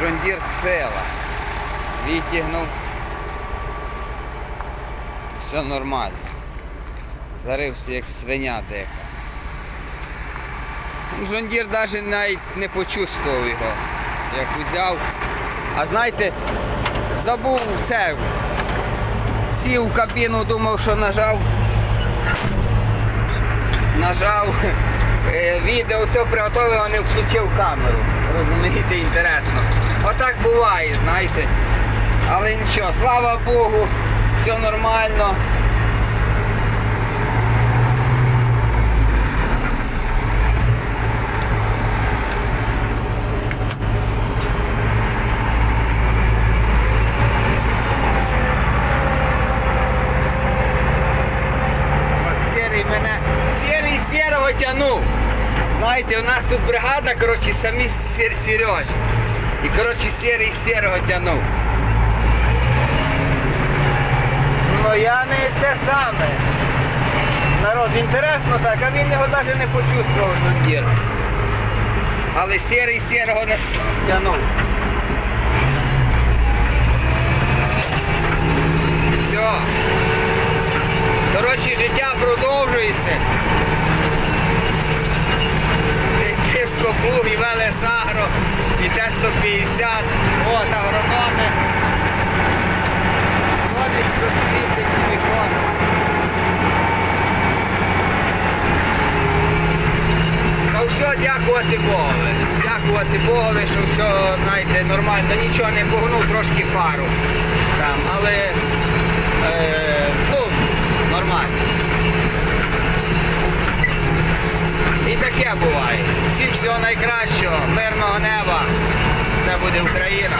Джондір села. Витягнув. Все нормально. Зарився як свиня дика. Джондір навіть навіть не почувствував його, як узяв. А знаєте, забув це. Сів в кабіну, думав, що нажав. Нажав відео, все приготовив, а не включив камеру. Розумієте, інтересно. Отак буває, знаєте. Але нічого, слава Богу, все нормально. От Сірий мене. Сірого. Знаєте, у нас тут бригада, коротше, самі сір, Сереж. І коротше сірий сірого тянув. Ну я не це саме. Народ, інтересно так, а він його навіть не почувствував Джондір. Але сірий сірого не тянув. Все. Коротше, життя продовжується. І Т-150, от агрономи. Сонечко світить у вікон. За все дякувати Богу. Дякувати Богу, що все, знаєте, нормально. Нічого не погнув, трошки фару. Там, але е, ну, нормально. І таке буває. Всім всього найкращого, мирного неба. Все буде Україна.